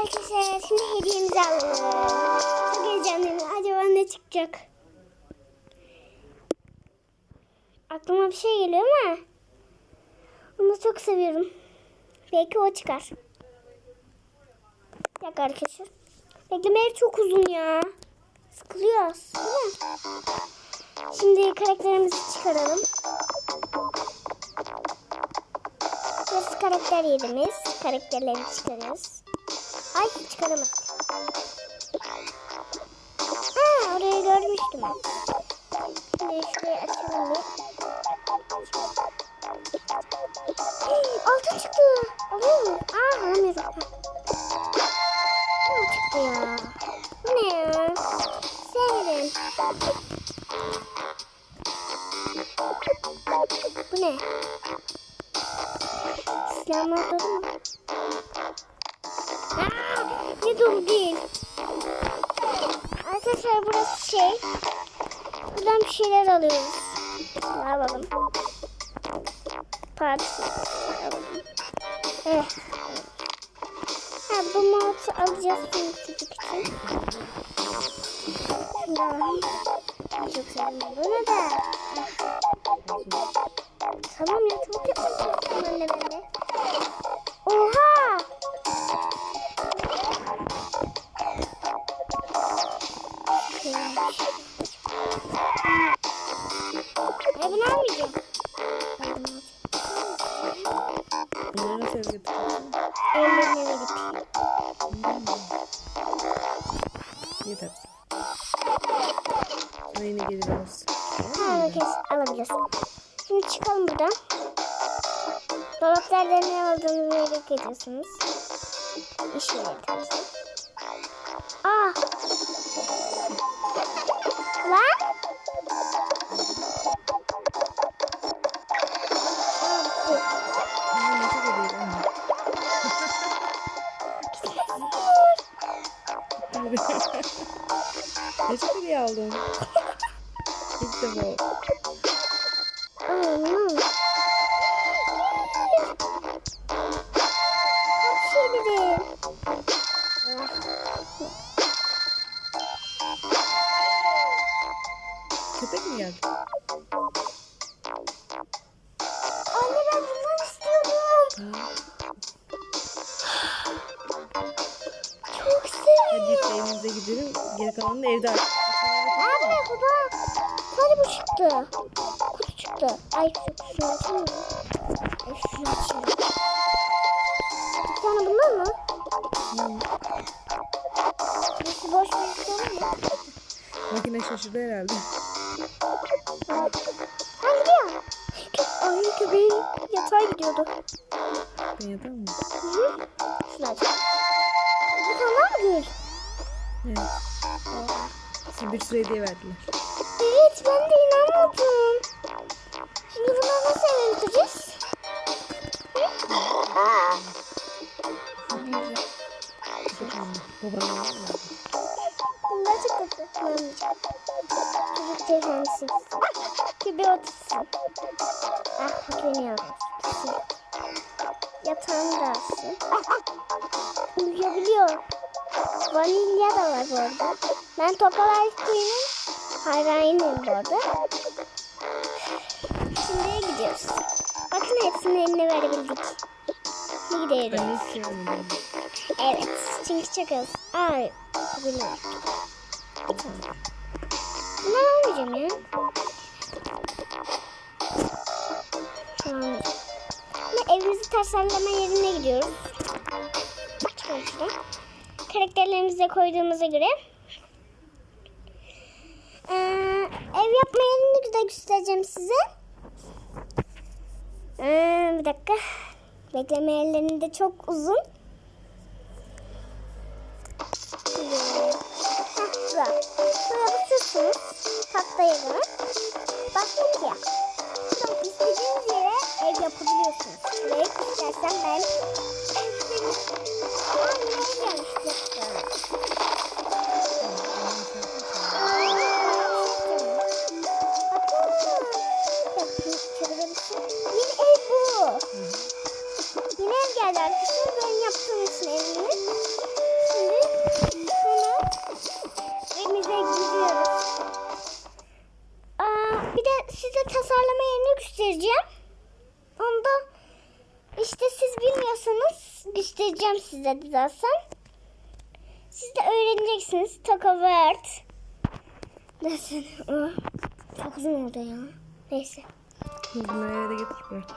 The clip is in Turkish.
Arkadaşlar şimdi hediyemizi alalım. Çok heyecanlıyım. Acaba ne çıkacak? Aklıma bir şey geliyor ama onu çok seviyorum. Belki o çıkar. Bir dakika arkadaşlar. Beklemeleri çok uzun ya. Sıkılıyoruz. Değil mi? Şimdi karakterimizi çıkaralım. Burası karakter yerimiz. Karakterleri çıkarıyoruz. Ay çıkaramadık. Ha orayı görmüştüm ben. Şimdi şurayı açalım bir. Altın çıktı. Alıyor mu? Aa alamıyorum. Silahlar dolu mu? Aa, ne dolu değil. Arkadaşlar burası şey. Buradan bir şeyler alıyoruz. Ne alalım? Parti. alalım. Evet. Ha, bu mouse alacağız çocuk için. Şundan. Çok sevdim bunu da. Tamam ya çok yapmışsın anne ben de. Oha! Ay bunu almayacağım. Nasıl eve götüreceksin? Ellerine. Yeter. Sonra yine gelir alırsın. Ha, herkes alabiliriz. Şimdi çıkalım buradan. Dolaplarda ne aldığını merak ediyorsunuz. İş yeri tarzı. Aa! Lan! Aa, bitti. Aa, ne çok hediye aldın? İlk defa. Aman. Geri kalanını da evde aç. Ne kutu? Hadi bu çıktı. Kutu çıktı. Ay şu şunu açayım mı? Ay şunu açayım. Bir tane bundan mı? Birisi boş bir şey mi? Makine şaşırdı herhalde. Ha gidiyor. Ay köpeğin yatağa gidiyordu. Ben yatar mı? Hı hı. Şunu aç. Bu tamam gül? Evet. Size bir sürü hediye verdiler. Evet ben de inanmadım. Şimdi bunları nasıl eve götüreceğiz? Babanın. Bunlar çok tatlı. Kullanmayacağım. Çocuk teyzensin. Gibi otursun. Ah al. Yatağını da alsın. Uyuyabiliyor. Vanilya da var bu arada. Ben Tokalar Köyü'nün hayranıyım bu arada. Şimdi gidiyoruz. Bakın hepsini eline verebildik. Ne istiyorum bunu? Evet. Çünkü çok az. Ay. Bilmiyorum. Tamam. Bunu almayacağım ya. Tamam. Şimdi evimizi tasarlama yerine gidiyoruz. Çıkalım şuradan. Karakterlerimizi de koyduğumuza göre. Ee, ev yapma yerini de göstereceğim size. Ee, bir dakika. Bekleme yerlerinde de çok uzun. Şuraya basıyorsunuz. Tahta yerine. Bastık ya. Şuradan istediğiniz yere ev yapabiliyorsunuz. Şuraya istersen ben geldi arkadaşlar. Ben yaptığım için evimi. Şimdi hemen evimize gidiyoruz. Aa, bir de size tasarlama yerini göstereceğim. Onda işte siz bilmiyorsanız göstereceğim size de zaten. Siz de öğreneceksiniz. Takavert. Nasıl? Çok uzun oldu ya. Neyse. Bunları da getir.